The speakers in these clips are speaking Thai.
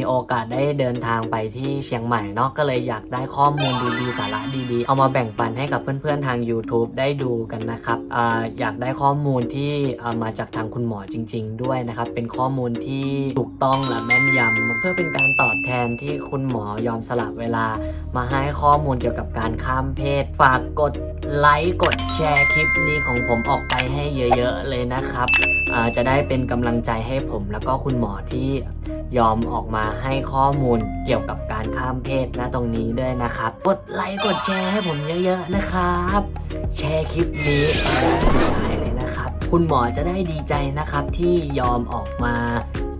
มีโอกาสได้เดินทางไปที่เชียงใหม่เนาะก็เลยอยากได้ข้อมูลดีๆ สาระดีๆ เอามาแบ่งปันให้กับเพื่อนๆทาง YouTube ได้ดูกันนะครับออยากได้ข้อมูลที่เอามาจากทางคุณหมอจริง ๆ ด้วยนะครับ เป็นข้อมูลที่ถูกต้องและแม่นยำเพื่อเป็นการตอบแทนที่คุณหมอยอมสละเวลา มาให้ข้อมูลเกี่ยวกับการข้ามเพศ ฝากกดไลค์กดแชร์คลิปนี้ของผมออกไปให้เยอะ ๆ เลยนะครับ จะได้เป็นกำลังใจให้ผม แล้วก็คุณหมอที่ยอมออกมาให้ข้อมูลเกี่ยวกับการข้ามเพศนะตรงนี้ด้วยนะครับ กดไลค์กดแชร์ให้ผมเยอะๆนะครับ แชร์คลิปนี้ไปเลยนะครับ คุณหมอจะได้ดีใจนะครับที่ยอมออกมา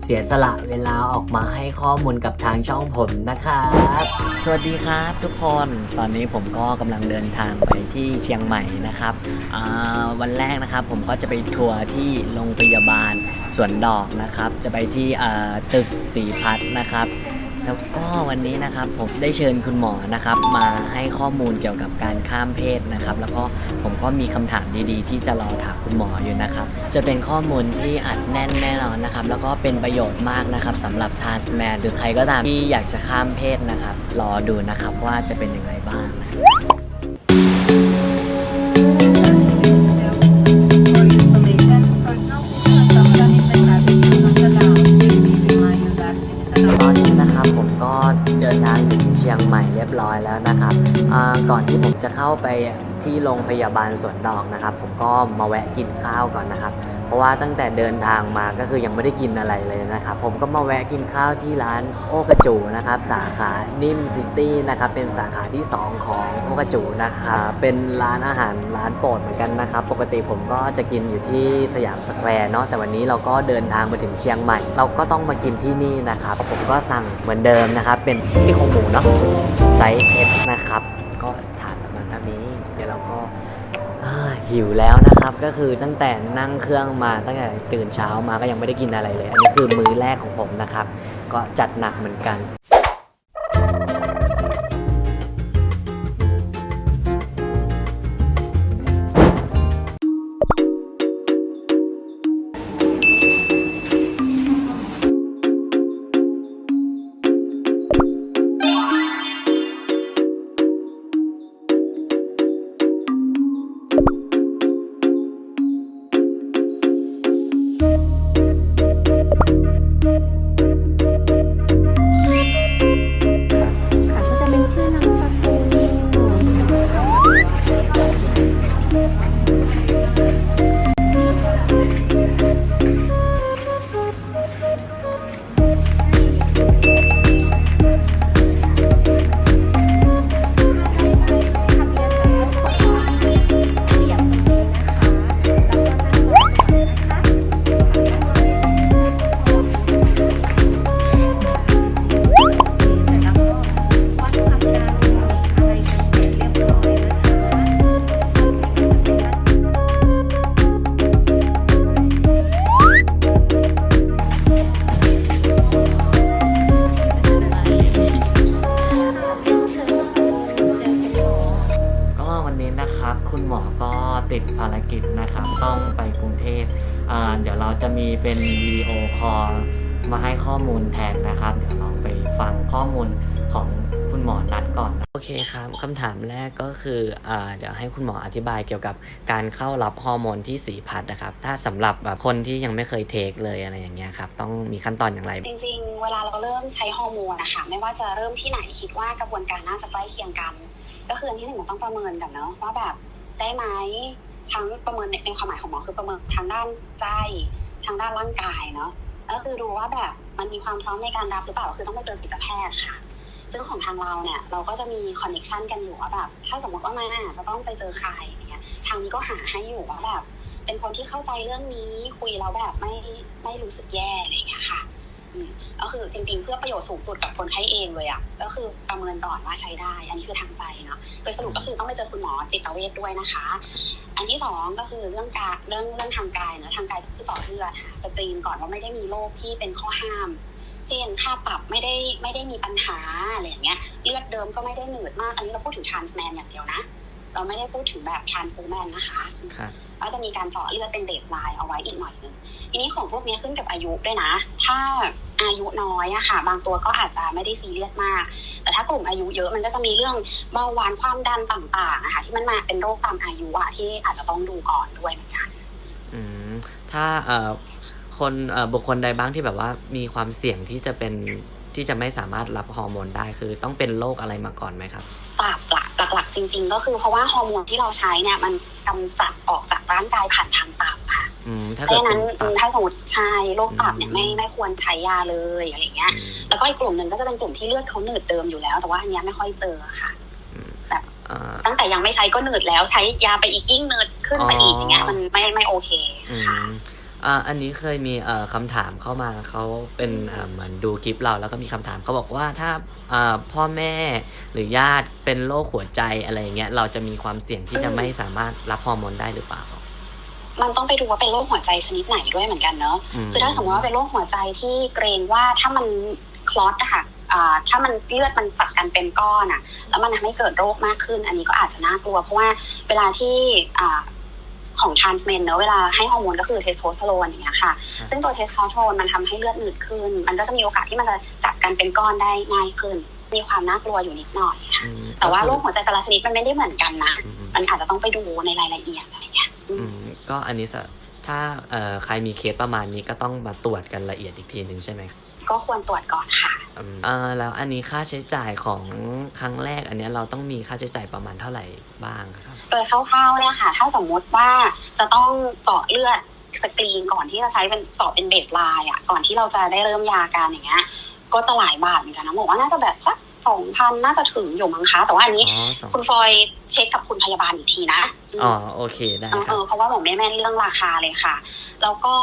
เสียสละเวลาออกมาให้ข้อมูลกับทางช่องผมนะครับ สวัสดีครับทุกคน ตอนนี้ผมก็กำลังเดินทางไปที่เชียงใหม่นะครับอ่าวันแรกนะครับผมก็จะไปทัวร์ที่โรงพยาบาลสวนดอกนะครับ จะไปที่อ่าตึกสีพัฒนะครับ แล้วก็วันนี้นะครับผมได้เชิญคุณหมอนะครับ มาให้ข้อมูลเกี่ยวกับการข้ามเพศนะครับ แล้วก็ผมก็มีคำถามดีๆ ที่จะรอถามคุณหมออยู่นะครับ จะเป็นข้อมูลที่อัดแน่นแน่นอนนะครับ แล้วก็เป็นประโยชน์มากนะครับสำหรับท r นสแมนหรือใครก็ตามที่อยากจะข้ามเพศนะครับ รอดูนะครับว่าจะเป็นยังไงบ้าง เข้าไปที่โรงพยาบาลสวนดอกนะครับ ผมก็มาแวะกินข้าวก่อนนะครับ เพราะว่าตั้งแต่เดินทางมาก็คือยังไม่ได้กินอะไรเลยนะครับ ผมก็มาแวะกินข้าวที่ร้านโอกระจูนะครับ สาขานิ่มซิตี้นะครับเป็นสาขาที่ 2 ของโอกระจูนะครับเป็นร้านอาหารร้านโปรดเหมือนกันนะครับ ปกติผมก็จะกินอยู่ที่สยามสแควร์เนาะแต่วันนี้เราก็เดินทางมาถึงเชียงใหม่ เราก็ต้องมากินที่นี่นะครับ ผมก็สั่งเหมือนเดิมนะครับ เป็นที่โคงหมูเนาะไซส์เอสนะครับก็ ก็หิวแล้วนะครับก็คือตั้งแต่นั่งเครื่องมาตั้งแต่ตื่นเช้ามาก็ยังไม่ได้กินอะไรเลย อันนี้คือมื้อแรกของผมนะครับ ก็จัดหนักเหมือนกัน โอเคครับคำถามแรกก็คืออเดี๋ยวให้คุณหมออธิบายเกี่ยวกับการเข้ารับฮอร์โมนที่สีพัดนะครับ ถ้าสำหรับแบบคนที่ยังไม่เคยเทคเลยอะไรอย่างเงี้ยครับ ต้องมีขั้นตอนอย่างไร จริงๆ เวลาเราเริ่มใช้ฮอร์โมนนะคะไม่ว่าจะเริ่มที่ไหนคิดว่ากระบวนการน่าจะใกล้เคียงกัน ก็คืออันที่หนึ่งเราต้องประเมินกันเนาะว่าแบบได้ไหมทั้งประเมินในในความหมายของหมอคือประเมินทางด้านใจทางด้านร่างกายเนาะแล้วก็คือดูว่าแบบมันมีความพร้อมในการรับหรือเปล่าคือต้องไปเจอจิตแพทย์ค่ะ ซึ่งของทางเราเนี่ยเราก็จะมีคอนเน c ชันกันอยู่ว่าแบบถ้าสมมติว่ามาจะต้องไปเจอใครอย่างเงี้ยทางนี้ก็หาให้อยู่ว่าแบบเป็นคนที่เข้าใจเรื่องนี้คุยแล้วแบบไม่ไม่รู้สึกแย่อะไรอย่างเงี้ยค่ะอืมก็คือจริงๆ เพื่อประโยชน์สูงสุดกับคนไข้เองเลยอะ่ะก็คือประเมินก่อนว่าใช้ได้ อันนี้คือทางใจเนาะโดยสรุปก็คือต้องไปเจอคุณหมอจิตเวชด้วยนะคะ อันที่สองก็คือเรื่องการเรื่องเรื่องทางกายเนอะทางกายก็คือเจาะเลือดหาสกรีนก่อนว่าไม่ได้มีโรคที่เป็นข้อห้าม เช่นค่าปรับไม่ได้ไม่ได้มีปัญหาอะไรอย่างเงี้ยเลือดเดิมก็ไม่ได้หนืดมากอันนี้เราพูดถึงทรานส์แมนอย่างเดียวนะ เราไม่ได้พูดถึงแบบทรานส์โพแมนนะคะครับก็จะมีการเจาะเลือดเป็นเบสไลน์เอาไว้อีกหน่อยหนึงทีนี้ของพวกนี้ขึ้นกับอายุด้วยนะ ถ้าอายุน้อยอะค่ะ บางตัวก็อาจจะไม่ได้ซีเรียสมาก แต่ถ้ากลุ่มอายุเยอะมันก็จะมีเรื่องเบาหวานความดันต่างๆนะคะที่มันมาเป็นโรคตามอายุอะที่อาจจะต้องดูก่อนด้วยเหมือนกันอืมถ้าเอ่อ คนเอ่อบุคคลใดบ้างที่แบบว่ามีความเสี่ยงที่จะเป็นที่จะไม่สามารถรับฮอร์โมนได้คือต้องเป็นโรคอะไรมาก่อนไหมครับตับหลักหลักๆจริง ๆ ก็คือเพราะว่าฮอร์โมนที่เราใช้เนี่ยมันกำจัดออกจากร่างกายผ่านทางตับค่ะอืมถ้าเพราะเกิดฉะเป็นั้นนตับถ้าสมมติใช่โรคตับเนี่ยอืมไม่ไม่ควรใช้ยาเลยอะไรเงี้ยอืมแล้วก็อีกกลุ่มหนึ่งก็จะเป็นกลุ่มที่เลือดเขาหนืดเดิมอยู่แล้ว แต่ว่าอันเนี้ยไม่ค่อยเจอค่ะอืมแบบอ่าตั้งแต่ยังไม่ใช้ก็หนืดแล้วใช้ยาไปอีกยิ่งหนืดขึ้นไปอีกอ๋อออย่างเงี้ยมันไม่ไม่โอเคอืมค่ะ อ่าอันนี้เคยมีเอ่อคำถามเข้ามาเขาเป็นเอ่อเหมือนดูคลิปเราแล้วก็มีคำถามเขาบอกว่าถ้าอ่าพ่อแม่หรือญาติเป็นโรคหัวใจอะไรอย่างเงี้ยเราจะมีความเสี่ยงที่จะอืมไม่สามารถรับฮอร์โมนได้หรือเปล่า มันต้องไปดูว่าเป็นโรคหัวใจชนิดไหนด้วยเหมือนกันเนาะอืมคือถ้าสมมติว่าเป็นโรคหัวใจที่เกรงว่าถ้ามันคลอตอะค่ะอ่าถ้ามันเลือดมันจับกันเป็นก้อนอะแล้วมันทำให้เกิดโรคมากขึ้น อันนี้ก็อาจจะน่ากลัว เพราะว่าเวลาที่อ่า ของทรานส์เมนเนอะเวลาให้ฮอร์โมนก็คือเทสโทสเตอโรนอย่างเงี้ยค่ะครับซึ่งตัวเทสโทสเตอโรนมันทำให้เลือดหนืดขึ้น มันก็จะมีโอกาสที่มันจะจับกันเป็นก้อนได้ง่ายขึ้น มีความน่ากลัวอยู่นิดหน่อยค่ะอืมแต่ว่าก็คือโรคหัวใจแต่ละชนิดมันไม่ได้เหมือนกันนะอืมมันอาจจะต้องไปดูในรายละเอียดอะไรเงี้ยอืมอืมก็อันนี้สะถ้าเอ่อใครมีเคสประมาณนี้ก็ต้องมาตรวจกันละเอียดอีกทีหนึ่งใช่ไหมครับก็ควรตรวจก่อนค่ะ อืมเอ่อแล้วอันนี้ค่าใช้จ่ายของครั้งแรก อันเนี้ยเราต้องมีค่าใช้จ่ายประมาณเท่าไหร่บ้างครับโดยคร่าวๆเนี่ยค่ะถ้าสมมุติว่าจะต้องเจาะเลือดสกรีนก่อนที่จะใช้เป็นเจาะเป็นเบสไลน์อะก่อนที่เราจะได้เริ่มยาการอย่างเงี้ยก็จะหลายบาทเหมือนกันนะบอกว่าน่าจะแบบสัก สองพันน่าจะถึงอยู่มั้งคะ แต่ว่าอันนี้อ๋อสองคุณฟอยเช็คกับคุณพยาบาลอีกทีนะมอ๋อโอเคได้เออคเอรับอเพราะว่าผมไม่แม่นเรื่องราคาเลยค่ะ แล้วก็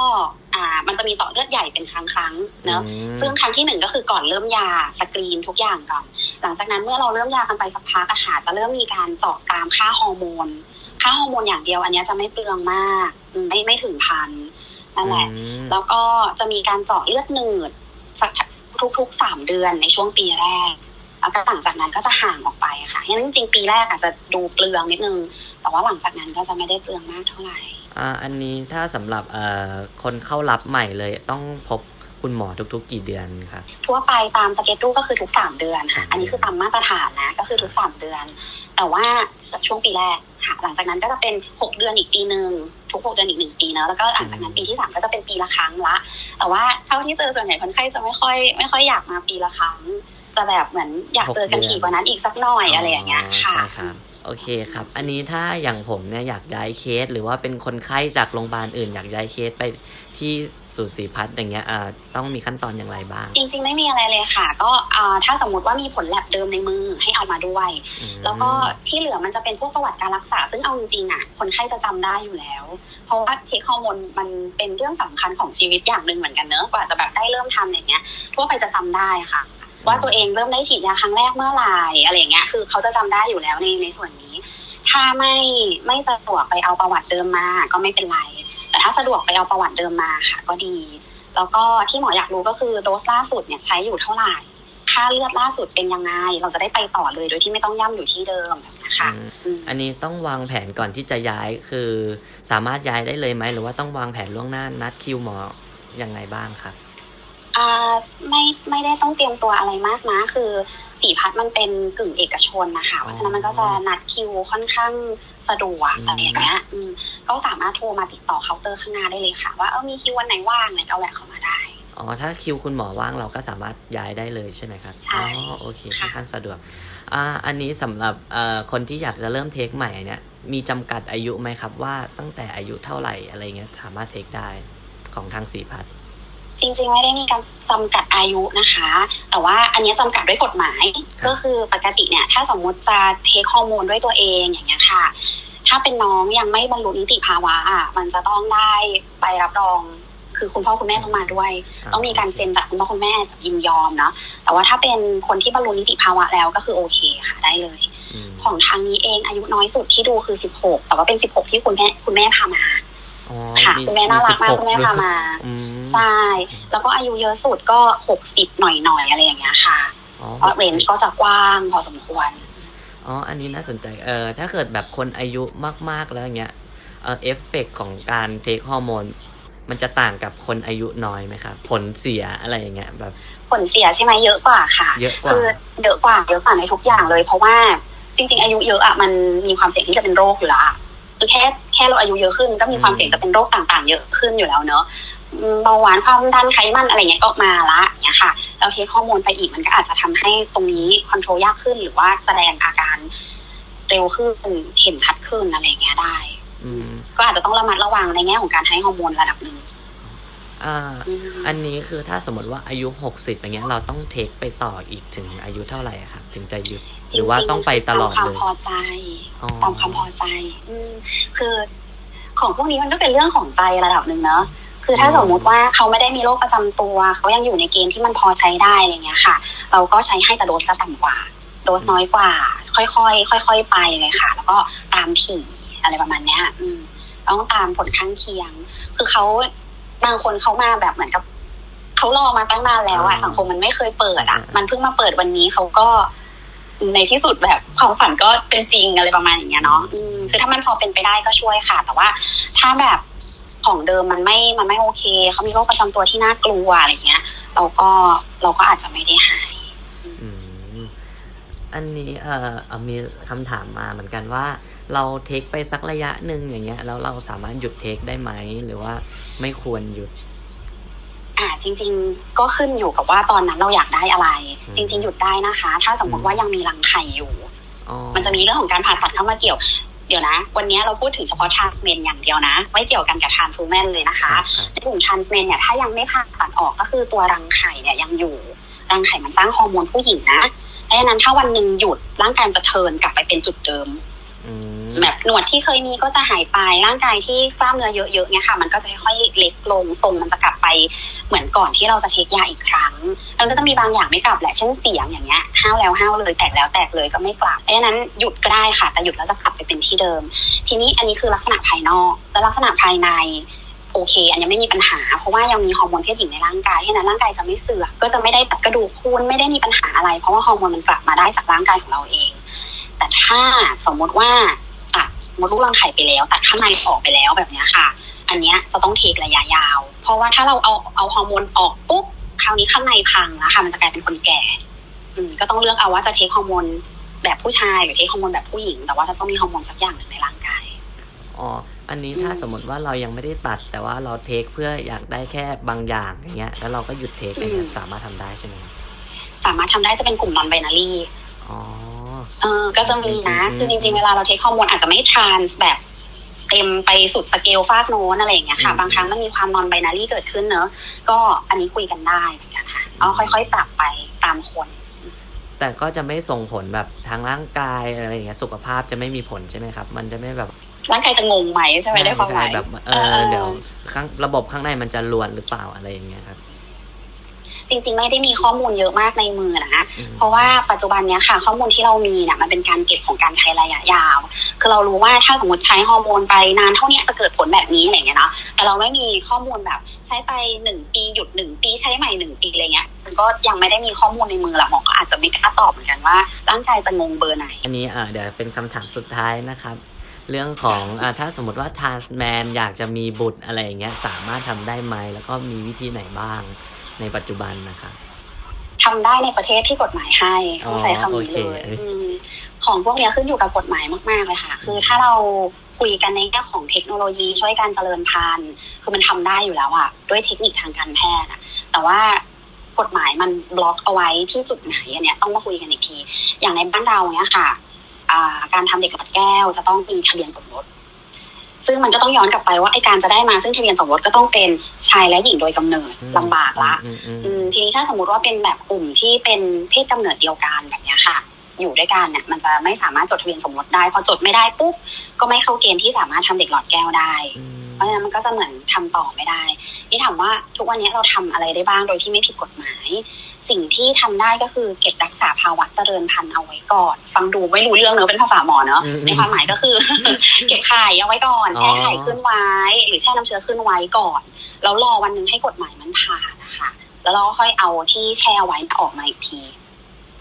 อ่ามันจะมีเจาะเลือดใหญ่เป็นครั้งครั้งๆเนอะอืมซึ่งครั้งที่หนึ่งก็คือก่อนเริ่มยาสกรีนทุกอย่างก่อน หลังจากนั้นเมื่อเราเริ่มยากันไปสักพักอาหารจะเริ่มมีการเจาะตามค่าฮอร์โมนค่าฮอร์โมนอย่างเดียวอันเนี้ยจะไม่เปลืองมากอืมไม่ไม่ถึงพันนั่นแหละอืมแล้วก็จะมีการเจาะเลือดหนืดสักทุกๆสามเดือนในช่วงปีแรก แล้วก็หลังจากนั้นก็จะห่างออกไปค่ะฉะนั้นจริงๆปีแรกอาจจะดูเปลืองนิดนึง แต่ว่าหลังจากนั้นก็จะไม่ได้เปลืองมากเท่าไหร่อ่าอันนี้ถ้าสำหรับเอ่อคนเข้ารับใหม่เลยต้องพบคุณหมอทุกๆ กี่เดือนครับทั่วไปตามสเกจดูก็คือทุกสามเดือนค่ะสามเดือนอันนี้คือตามมาตรฐานนะก็คือทุกสามเดือน แต่ว่าช่วงปีแรกค่ะ หลังจากนั้นก็จะเป็นหกเดือนอีกปีหนึ่งทุกหกเดือนอีกหนึ่งปีเนอะแล้วก็หลังจากนั้นปีที่สามก็จะเป็นปีละครั้งละ แต่ว่าเท่าที่เจอส่วนใหญ่คนไข้จะไม่ค่อยไม่ค่อยอยากมาปีละครั้ง จะแบบเหมือนอยากเจอกันถี่กว่านั้นอีกสักหน่อยอะไรอย่างเงี้ยค่ะใช่ครับโอเคครับ อันนี้ถ้าอย่างผมเนี่ยอยากย้ายเคส หรือว่าเป็นคนไข้จากโรงพยาบาลอื่น อยากย้ายเคสไปที่ศูนย์ศรีพัฒน์อย่างเงี้ยอ่าต้องมีขั้นตอนอย่างไรบ้าง จริง ๆ ไม่มีอะไรเลยค่ะ ก็อ่าถ้าสมมติว่ามีผลแลบเดิมในมือให้เอามาด้วยอืมแล้วก็ที่เหลือมันจะเป็นพวกประวัติการรักษา ซึ่งเอาจริงๆอะคนไข้จะจำได้อยู่แล้ว เพราะว่าเทคฮอร์โมนมันเป็นเรื่องสำคัญของชีวิตอย่างหนึ่งเหมือนกันเนอะกว่าจะแบบได้เริ่มทำอย่างเงี้ย ทั่วไปจะจำได้ค่ะ ว่าตัวเองเริ่มได้ฉีดยาครั้งแรกเมื่อไหร่อะไรอย่างเงี้ย คือเขาจะจำได้อยู่แล้วในในส่วนนี้ ถ้าไม่ไม่สะดวกไปเอาประวัติเดิมมา ก็ไม่เป็นไร แต่ถ้าสะดวกไปเอาประวัติเดิมมาค่ะ ก็ดี แล้วก็ที่หมออยากรู้ก็คือโดสล่าสุดเนี่ยใช้อยู่เท่าไหร่ค่าเลือดล่าสุดเป็นยังไง เราจะได้ไปต่อเลยโดยที่ไม่ต้องย่ำอยู่ที่เดิมนะคะอืมอืมอันนี้ต้องวางแผนก่อนที่จะย้ายคือ สามารถย้ายได้เลยไหมหรือว่าต้องวางแผนล่วงหน้านัดคิวหมอยังไงบ้างครับ อ่าไม่ไม่ได้ต้องเตรียมตัวอะไรมากนะคือสีพัดมันเป็นกึ่งเอกชนนะคะเพราะฉะนั้นมันก็จะนัดคิวค่อนข้างสะดวกอืมอะไรอย่างเงี้ยอืมก็สามารถโทรมาติดต่อเคาน์เตอร์ข้างหน้าได้เลยค่ะ ว่าเออมีคิววันไหนว่างเนี่ยก็แวะเข้ามาได้อ๋อถ้าคิวคุณหมอว่างเราก็สามารถย้ายได้เลยใช่ไหมครับใช่อ๋อโอเคค่ะค่อนข้างสะดวกอ่าอันนี้สำหรับเอ่อคนที่อยากจะเริ่มเทคใหม่เนี่ยมีจำกัดอายุไหมครับว่าตั้งแต่อายุเท่าไหร่อะไรเงี้ยสามารถเทคได้ของทางสีพัด จริงๆไม่ได้มีการจำกัดอายุนะคะ แต่ว่าอันเนี้ยจำกัดด้วยกฎหมายครับก็คือปกติเนี่ย ถ้าสมมุติจะเทคฮอร์โมนด้วยตัวเองอย่างเงี้ยค่ะ ถ้าเป็นน้องยังไม่บรรลุนิติภาวะอะมันจะต้องได้ใบรับรองคือคุณพ่อคุณแม่ต้องมาด้วย ต้องมีการเซ็นจากคุณพ่อคุณแม่ยินยอมเนาะแต่ว่าถ้าเป็นคนที่บรรลุนิติภาวะแล้วก็คือโอเคค่ะได้เลยอืมของทางนี้เองอายุน้อยสุดที่ดูคือ 16 แต่ว่าเป็น 16 ที่คุณแม่คุณแม่พามาอ๋อ ค่ะคุณแม่น่ารักมาก16คุณแม่พามาอืมใช่ แล้วก็อายุเยอะสุดก็60หน่อยๆอะไรอย่างเงี้ยค่ะอ๋อเพราะเรนจ์ก็จะกว้างพอสมควรอ๋ออันนี้น่าสนใจเออถ้าเกิดแบบคนอายุมากๆแล้วอย่างเงี้ยเออเอฟเฟกของการเทคฮอร์โมนมันจะต่างกับคนอายุน้อยไหมครับผลเสียอะไรอย่างเงี้ยแบบ ผลเสียใช่ไหมเยอะกว่าค่ะ เยอะกว่าคือเยอะกว่าเยอะกว่าในทุกอย่างเลย เพราะว่าจริง ๆ อายุเยอะอะมันมีความเสี่ยงที่จะเป็นโรคอยู่แล้วอะคือแค่ แค่เราอายุเยอะขึ้นก็มีความเสี่ยงจะเป็นโรคต่างๆ เยอะขึ้นอยู่แล้วเนอะอืมเบาหวานความดันไขมันอะไรเงี้ยก็มาละอย่างเงี้ยค่ะแล้วเทคฮอร์โมนไปอีกมันก็อาจจะทำให้ตรงนี้คอนโทรลยากขึ้นหรือว่าแสดงอาการเร็วขึ้นเห็นชัดขึ้นอะไรเงี้ยได้อืมก็อาจจะต้องระมัดระวังในแง่ของการให้ฮอร์โมนระดับหนึ่ง อ่าอืมอันนี้คือถ้าสมมติว่าอายุ 60อย่างเงี้ยเราต้องเทคไปต่ออีกถึงอายุเท่าไหร่อะครับถึงจะหยุดหรือว่าต้องไปตลอดตามคเลวามยพอใจอ๋อตามความพอใจ อืมคือ ของพวกนี้มันก็เป็นเรื่องของใจระดับหนึ่งเนอะคือถ้าสมมุติว่าเขาไม่ได้มีโรคประจำตัว เขายังอยู่ในเกณฑ์ที่มันพอใช้ได้อะไรเงี้ยค่ะ เราก็ใช้ให้แต่โดสจะต่ำกว่า โดสน้อยกว่า ค่อยๆค่อย ๆ ไปเลยค่ะ แล้วก็ตามถี่อะไรประมาณเนี้ย อืมต้องตามผลข้างเคียง คือเขา บางคนเขามาแบบเหมือนกับเขารอมาตั้งนานแล้วอะอ่าสังคมมันไม่เคยเปิดอะอ่ามัมันเพิ่งมาเปิดวันนี้เขาก็ในที่สุดแบบความฝันก็เป็นจริงอะไรประมาณอย่างเงี้ยเนาะอืมคือถ้ามันพอเป็นไปได้ก็ช่วยค่ะ แต่ว่าถ้าแบบของเดิมมันไม่ มันไม่โอเค เขามีโรคประจำตัวที่น่ากลัวอะไรเงี้ย เราก็เราก็อาจจะไม่ได้ให้อืมอันนี้เอ่อเอ่อมีคำถามมาเหมือนกันว่า เราเทคไปสักระยะหนึ่งอย่างเงี้ยแล้วเราสามารถหยุดเทคได้ไหมหรือว่าไม่ควรหยุดอ่าจริง ๆ ก็ขึ้นอยู่กับว่าตอนนั้นเราอยากได้อะไรอืมจริง ๆ หยุดได้นะคะ ถ้าสมมติว่ายังมีรังไข่อยู่อ๋อมันจะมีเรื่องของการผ่าตัดเข้ามาเกี่ยวเดี๋ยวนะ วันนี้เราพูดถึงเฉพาะทรานส์เมนอย่างเดียวนะ ไม่เกี่ยวกันกับทรานส์ w ูแมนเลยนะครัคะบครับในกลุ่มทรานส์เมนเนี่ยถ้ายังไม่ผ่าตัดออกก็คือตัวรังไข่เนี่ยยังอยู่ รังไข่มันสร้างฮอร์โมนผู้หญิงนะดังนั้นถ้าวันหนึ่งหยุดร่างกายมันจะเทิร์นกลับไปเป็นจุดเดิม อืม แบบหนวดที่เคยมีก็จะหายไปร่างกายที่กล้ามเนื้อเยอะๆเนี่ยค่ะ มันก็จะค่อยๆเล็กลงทรงมันจะกลับไปเหมือนก่อนที่เราจะเทคยาอีกครั้งมันก็จะมีบางอย่างไม่กลับแหละเช่นเสียงอย่างเงี้ยห้าวแล้วห้าวเลยแตกแล้วแตกเลยก็ไม่กลับเพราะฉะนั้นหยุดก็ได้ค่ะแต่หยุดแล้วจะกลับไปเป็นที่เดิม ทีนี้อันนี้คือลักษณะภายนอก แล้วลักษณะภายในโอเค อันนี้ไม่มีปัญหา เพราะว่ายังมีฮอร์โมนเพศหญิงในร่างกายเพราะฉะนั้นร่างกายจะไม่เสื่อมก็จะไม่ได้กระดูกพรุนไม่ได้มีปัญหาอะไร เพราะว่าฮอร์โมนมันกลับมาได้จากร่างกายของเราเอง แต่ถ้าสมมติว่า ตัดมดลูกรังไข่ไปแล้วตัดข้างในออกไปแล้วแบบเนี้ยค่ะ อันเนี้ยจะต้องเทคระยะยาว เพราะว่าถ้าเราเอาเอาฮอร์โมนออกปุ๊บคราวนี้ข้างในพังแล้วค่ะมันจะกลายเป็นคนแก่อืมก็ต้องเลือกเอาว่าจะเทคฮอร์โมนแบบผู้ชายหรือเทคฮอร์โมนแบบผู้หญิง แต่ว่าจะต้องมีฮอร์โมนสักอย่างหนึ่งในร่างกายอ๋ออันนี้ถ้าสมมติว่าเรายังไม่ได้ตัด แต่ว่าเราเทคเพื่ออยากได้แค่บางอย่างอย่างเงี้ย แล้วเราก็หยุดเทคอย่างเงี้ยอืมสามารถทำได้ใช่ไหมครับสามารถทำได้จะเป็นกลุ่มนอนไบนารีอ๋อ เออก็จะมีนะอืมคือจริง ๆ เวลาเราเทคฮอร์โมนอาจจะไม่ทรานส์แบบเต็มไปสุดสเกลฟากโน้นอะไรอย่างเงี้ยค่ะอืมบางครั้งมันมีความนอนไบนารีเกิดขึ้นเนอะก็อันนี้คุยกันได้เหมือนกันค่ะเอาค่อยๆปรับไปตามคน แต่ก็จะไม่ส่งผลแบบทางร่างกายอะไรอย่างเงี้ยสุขภาพจะไม่มีผลใช่ไหมครับ มันจะไม่แบบร่างกายจะงงไหมใช่ไหมได้ความหมายแบบเอเอออเดี๋ยวข้างระบบข้างในมันจะลวนหรือเปล่าอะไรอย่างเงี้ยครับ จริง ๆ ไม่ได้มีข้อมูลเยอะมากในมือนะอืมเพราะว่าปัจจุบันเนี้ยค่ะ ข้อมูลที่เรามีเนี่ยมันเป็นการเก็บของการใช้ระยะยาว คือเรารู้ว่าถ้าสมมติใช้ฮอร์โมนไปนานเท่าเนี้ยจะเกิดผลแบบนี้อะไรเงี้ยเนาะแต่เราไม่มีข้อมูลแบบใช้ไปหนึ่งปีหยุดหนึ่งปีใช้ใหม่หนึ่งปีอะไรเงี้ยมันก็ยังไม่ได้มีข้อมูลในมือหรอกหมอก็อาจจะไม่กล้าตอบเหมือนกันว่า ร่างกายจะงงเบอร์ไหน อันนี้อ่าเดี๋ยวเป็นคำถามสุดท้ายนะครับเรื่องของอ่าถ้าสมมติว่าทาสแมนอยากจะมีบุตรอะไรอย่างเงี้ยสามารถทำได้ไหม แล้วก็มีวิธีไหนบ้าง ในปัจจุบันนะครับทำได้ในประเทศที่กฎหมายให้ต้องใช้คำนี้เลยอ๋อโอเคอืมของพวกเนี้ยขึ้นอยู่กับกฎหมายมาก ๆ เลยค่ะ คือถ้าเราคุยกันในแง่ของเทคโนโลยีช่วยการเจริญพันธุ์คือมันทำได้อยู่แล้วอะด้วยเทคนิคทางการแพทย์อะแต่ว่ากฎหมายมันบล็อกเอาไว้ที่จุดไหนอันเนี้ยต้องมาคุยกันอีกที อย่างในบ้านเราเนี้ยค่ะอ่าการทำเด็กหลอดแก้วจะต้องมีทะเบียนสมรส ซึ่งมันก็ต้องย้อนกลับไปว่าไอการจะได้มาซึ่งทะเบียนสมรสก็ต้องเป็นชายและหญิงโดยกำเนิดลำบากละอืมอืมอือืมมทีนี้ถ้าสมมติว่าเป็นแบบกลุ่มที่เป็นเพศกำเนิดเดียวกันแบบเนี้ยค่ะ อยู่ด้วยกันเนี่ยมันจะไม่สามารถจดทะเบียนสมรสได้พอจดไม่ได้ปุ๊บก็ไม่เข้าเกณฑ์ที่สามารถทำเด็กหลอดแก้วได้อืม เพราะฉะนั้นมันก็จะเหมือนทำต่อไม่ได้ นี่ถามว่าทุกวันนี้เราทำอะไรได้บ้างโดยที่ไม่ผิดกฎหมาย สิ่งที่ทำได้ก็คือเก็บรักษาภาวะเจริญพันธุ์เอาไว้ก่อน ฟังดูไม่รู้เรื่องเนอะเป็นภาษาหมอเนอะอืมในความหมายก็คือ เก็บไข่เอาไว้ก่อนอ๋อแช่ไข่ขึ้นไว้ หรือแช่น้ำเชื้อขึ้นไว้ก่อนแล้วรอวันหนึ่งให้กฎหมายมันผ่านนะคะ แล้วเราก็ค่อยเอาที่แช่ไว้ออกมาอีกที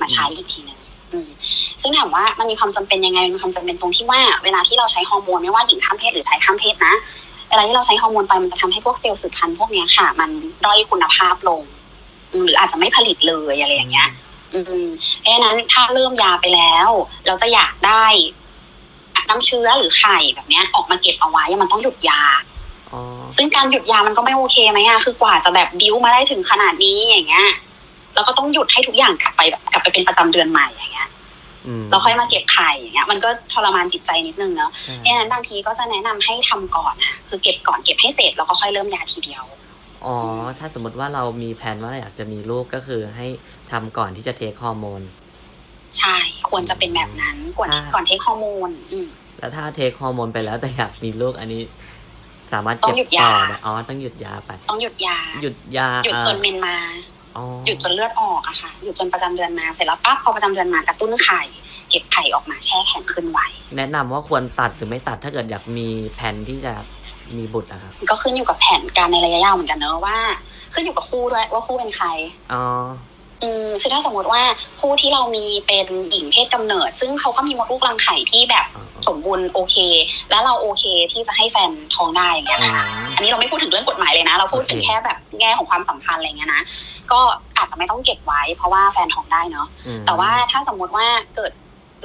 มาใช้อีกทีหนึ่งอืมซึ่งถามว่ามันมีความจำเป็นยังไง มันมีความจำเป็นตรงที่ว่าเวลาที่เราใช้ฮอร์โมนไม่ว่าหญิงข้ามเพศหรือชายข้ามเพศนะเว ลาที่เราใช้ฮอร์โมนไปมันจะทำให้พวกเซลล์สืบพันธุ์พวกเนี้ยค่ะ มันด้อยคุณภาพลงอืมหรืออาจจะไม่ผลิตเลยอะไรอย่างเงี้ย อืมเพราะฉะนั้นถ้าเริ่มยาไปแล้ว เราจะอยากได้น้ำเชื้อหรือไข่แบบเนี้ย ออกมาเก็บเอาไว้มันต้องหยุดยาอ๋อซึ่งการหยุดยามันก็ไม่โอเคไหมอะคือกว่าจะแบบบิ้วมาได้ถึงขนาดนี้อย่างเงี้ย แล้วก็ต้องหยุดให้ทุกอย่างกลับไปแบบกลับไปเป็นประจำเดือนใหม่อย่างเงี้ย อืมแล้วค่อยมาเก็บไข่อย่างเงี้ยมันก็ทรมานจิตใจนิดนึงเนาะใช่เพราะฉะนั้นบางทีก็จะแนะนำให้ทำก่อนค่ะคือเก็บก่อนเก็บให้เสร็จแล้วก็ค่อยเริ่มยาทีเดียวอ๋อ ถ้าสมมติว่าเรามีแผนว่าเราอยากจะมีลูกก็คือให้ทำก่อนที่จะเทคฮอร์โมน ใช่ ควรจะเป็นแบบนั้น ก่อนอ่าก่อนเทคฮอร์โมนอืมแล้วถ้าเทคฮอร์โมนไปแล้วแต่อยากมีลูกอันนี้ สามารถต้อเก็งบหยุดต่ยาอได้อ๋อต้องหยุดยาไป ต้องหยุดยา หยุดยา หยุดอ่าจนเมนมาอ๋อ หยุดจนเลือดออกอะค่ะหยุดจนประจำเดือนมาเสร็จแล้วปั๊บพอประจำเดือนมากระตุ้นไข่เก็บไข่ออกมาแช่แข็งขึ้นไว้ แนะนำว่าควรตัดหรือไม่ตัดถ้าเกิดอยากมีแผนที่จะมีบุตรอะครับก็ขึ้นอยู่กับแผนการในระยะยาวเหมือนกันเนอะว่า ขึ้นอยู่กับคู่ด้วยว่าคู่เป็นใครอ๋อ อืมคือถ้าสมมติว่าคู่ที่เรามีเป็นหญิงเพศกำเนิด ซึ่งเขาก็มีมดลูกรังไข่ที่แบบอ๋อสมบูรณ์โอเค แล้วเราโอเคที่จะให้แฟนท้องได้อย่างเงี้ยอืนะคะมอันนี้เราไม่พูดถึงเรื่องกฎหมายเลยนะ เราพูดถึงโอเคแค่แบบแง่ของความสัมพันธ์อะไรเงี้ยนะก็อาจจะไม่ต้องเก็บไว้ เพราะว่าแฟนท้องได้เนาะอืมแต่ว่าถ้าสมมติว่าเกิด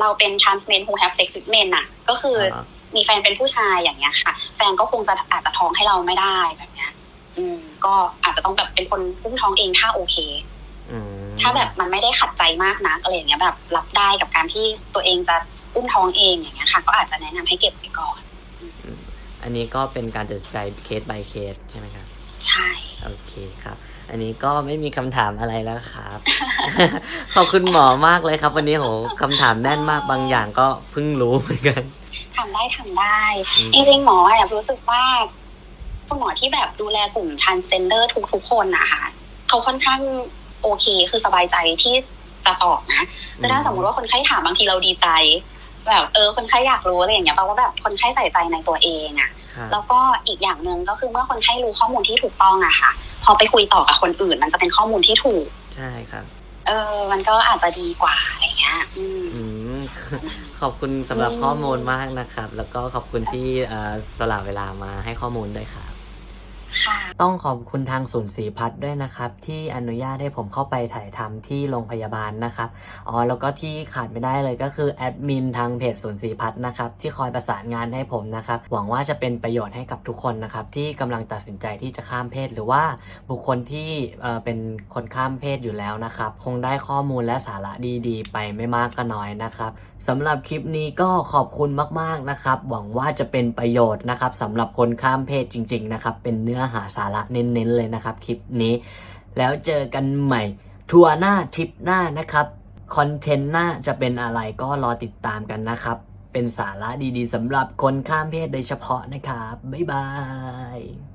เราเป็น trans men who have sex with men น่ะ ก็คือออ่ามีแฟนเป็นผู้ชายอย่างเงี้ยค่ะ แฟนก็คงจะอาจจะท้องให้เราไม่ได้แบบเนี้ยอืมก็อาจจะต้องแบบเป็นคนอุ้มท้องเองถ้าโอเคอืม ถ้าแบบมันไม่ได้ขัดใจมากนักอะไรอย่างเงี้ยแบบรับได้กับการที่ตัวเองจะอุ้มท้องเองอย่างเงี้ยค่ะ ก็อาจจะแนะนำให้เก็บไว้ก่อน อันนี้ก็เป็นการตัดสินใจเคส by เคสใช่ไหมครับ ใช่ โอเคครับ อันนี้ก็ไม่มีคำถามอะไรแล้วครับ ขอบคุณหมอมากเลยครับ วันนี้โหคำถามแน่นมากบางอย่างก็เพิ่งรู้เหมือนกันทำได้ทำได้อืมจริงๆหมอแอบรู้สึกว่าคุณหมอที่แบบดูแลกลุ่ม transgender ทุกๆคนนะคะเขาค่อนข้าง โอเค คือสบายใจที่จะตอบนะคือถ้าสมมติว่าคนไข้ถามบางทีเราดีใจ แบบเออคนไข้อยากรู้อะไรอย่างเงี้ยแปลว่าแบบคนไข้ใส่ใจในตัวเองอะครับแล้วก็อีกอย่างหนึ่งก็คือเมื่อคนไข้รู้ข้อมูลที่ถูกต้องอะค่ะ พอไปคุยต่อกับคนอื่น มันจะเป็นข้อมูลที่ถูก ใช่ครับ เออ มันก็อาจจะดีกว่าอะไรเงี้ย อืมอืมขอบคุณสำหรับอืมข้อมูลมากนะครับ แล้วก็ขอบคุณที่เอ่อสละเวลามาให้ข้อมูลด้วยครับค่ะ ต้องขอบคุณทางศูนย์ศรีพัฒด้วยนะครับ ที่อนุญาตให้ผมเข้าไปถ่ายทำที่โรงพยาบาลนะครับอ๋อแล้วก็ที่ขาดไม่ได้เลยก็คือแอดมินทางเพจศูนย์ศรีพัฒนะครับที่คอยประสานงานให้ผมนะครับ หวังว่าจะเป็นประโยชน์ให้กับทุกคนนะครับ ที่กำลังตัดสินใจที่จะข้ามเพศหรือว่าบุคคลที่เอ่อเป็นคนข้ามเพศอยู่แล้วนะครับ คงได้ข้อมูลและสาระดีๆ ไปไม่มากก็น้อยนะครับสำหรับคลิปนี้ก็ขอบคุณมากๆนะครับ หวังว่าจะเป็นประโยชน์นะครับสำหรับคนข้ามเพศจริง ๆ นะครับ เป็นเนื้ออหาสาระเน้นๆเลยนะครับคลิปนี้ แล้วเจอกันใหม่ทัวร์หน้าทริปหน้านะครับคอนเทนต์หน้าจะเป็นอะไรก็รอติดตามกันนะครับ เป็นสาระดีๆสำหรับคนข้ามเพศโดยเฉพาะนะครับ บ๊ายบาย